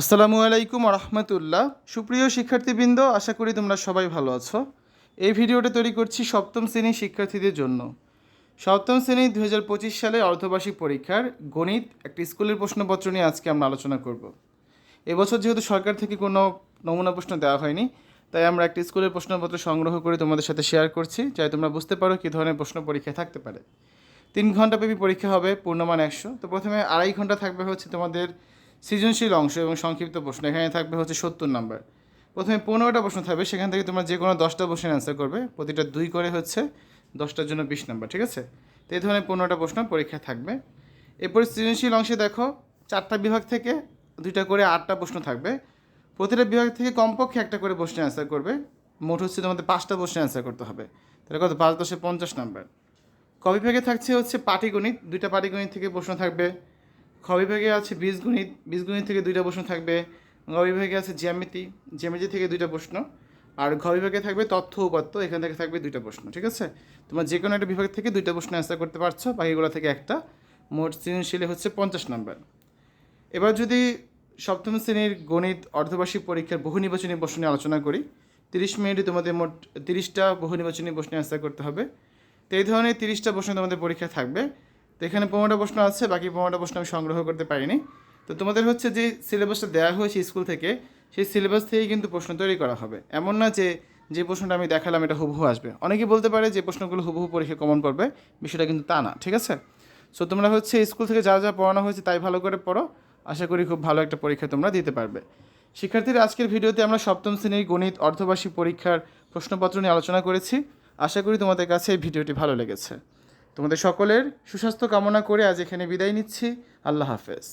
আসসালামু আলাইকুম রহমতুল্লাহ সুপ্রিয় শিক্ষার্থীবৃন্দ, আশা করি তোমরা সবাই ভালো আছো। এই ভিডিওটা তৈরি করছি সপ্তম শ্রেণির শিক্ষার্থীদের জন্য। সপ্তম শ্রেণি দু হাজার পঁচিশ সালে অর্ধবার্ষিক পরীক্ষার গণিত একটি স্কুলের প্রশ্নপত্র নিয়ে আজকে আমরা আলোচনা করব। এবছর যেহেতু সরকার থেকে কোনো নমুনা প্রশ্ন দেওয়া হয়নি, তাই আমরা একটি স্কুলের প্রশ্নপত্র সংগ্রহ করে তোমাদের সাথে শেয়ার করছি, যাতে তোমরা বুঝতে পারো কী ধরনের প্রশ্ন পরীক্ষায় থাকতে পারে। তিন ঘন্টাব্যাপী পরীক্ষা হবে, পূর্ণমান একশো। তো প্রথমে আড়াই ঘণ্টা থাকবে হচ্ছে তোমাদের সৃজনশীল অংশ এবং সংক্ষিপ্ত প্রশ্ন। এখানে থাকবে হচ্ছে সত্তর নাম্বার। প্রথমে পনেরোটা প্রশ্ন থাকবে, সেখান থেকে তোমরা যে কোনো দশটা প্রশ্নের অ্যান্সার করবে। প্রতিটা দুই করে হচ্ছে দশটার জন্য বিশ নাম্বার, ঠিক আছে? তো এই ধরনের পনেরোটা প্রশ্ন পরীক্ষায় থাকবে। এরপরে সৃজনশীল অংশে দেখো, চারটা বিভাগ থেকে দুইটা করে আটটা প্রশ্ন থাকবে। প্রতিটা বিভাগ থেকে কমপক্ষে একটা করে প্রশ্নের অ্যান্সার করবে। মোট হচ্ছে তোমাদের পাঁচটা প্রশ্নের অ্যান্সার করতে হবে। তাহলে কত? পাঁচ দশে পঞ্চাশ নাম্বার। ক বিভাগে থাকছে হচ্ছে পাটিগণিত। দুইটা পাটিগণিত থেকে প্রশ্ন থাকবে। খ বিভাগে আছে বীজগণিত বীজগণিত থেকে দুইটা প্রশ্ন থাকবে। গ বিভাগে আছে জ্যামিতি জ্যামিতি থেকে দুইটা প্রশ্ন। আর ঘ বিভাগে থাকবে তথ্য উপাত্ত, এখান থেকে থাকবে দুইটা প্রশ্ন, ঠিক আছে? তোমরা যে কোনো একটা বিভাগ থেকে দুইটা প্রশ্ন অ্যান্সার করতে পারছ, বাকিগুলো থেকে একটা। মোট সৃজনশীলে হচ্ছে পঞ্চাশ নম্বর। এবার যদি সপ্তম শ্রেণির গণিত অর্ধবার্ষিক পরীক্ষার বহু নির্বাচনী প্রশ্ন নিয়ে আলোচনা করি, তিরিশ মিনিটে তোমাদের মোট তিরিশটা বহু নির্বাচনী প্রশ্ন অ্যান্সার করতে হবে। তো এই ধরনের তিরিশটা প্রশ্ন তোমাদের পরীক্ষা থাকবে। এখানে পনেরোটা প্রশ্ন আছে, বাকি পনেরোটা প্রশ্ন আমি সংগ্রহ করতে পারিনি। তো তোমাদের হচ্ছে যে সিলেবাসটা দেওয়া হয়েছে স্কুল থেকে, সেই সিলেবাস থেকেই কিন্তু প্রশ্ন তৈরি করা হবে। এমন না যে যে প্রশ্নটা আমি দেখালাম এটা হুবহু আসবে। অনেকে বলতে পারে যে প্রশ্নগুলো হুবহু পরীক্ষা কমন পড়বে বিষয়টা কিন্তু তা না, ঠিক আছে? সো তোমরা হচ্ছে স্কুল থেকে যা যা পড়ানো হয়েছে তাই ভালো করে পড়ো। আশা করি খুব ভালো একটা পরীক্ষা তোমরা দিতে পারবে। শিক্ষার্থীরা আজকের ভিডিওতে আমরা সপ্তম শ্রেণির গণিত অর্ধবার্ষিক পরীক্ষার প্রশ্নপত্র নিয়ে আলোচনা করেছি। আশা করি তোমাদের কাছে এই ভিডিওটি ভালো লেগেছে। তোমাদের সকলের সুস্বাস্থ্য কামনা করে আজ এখানে বিদায় নিচ্ছি। আল্লাহ হাফেজ।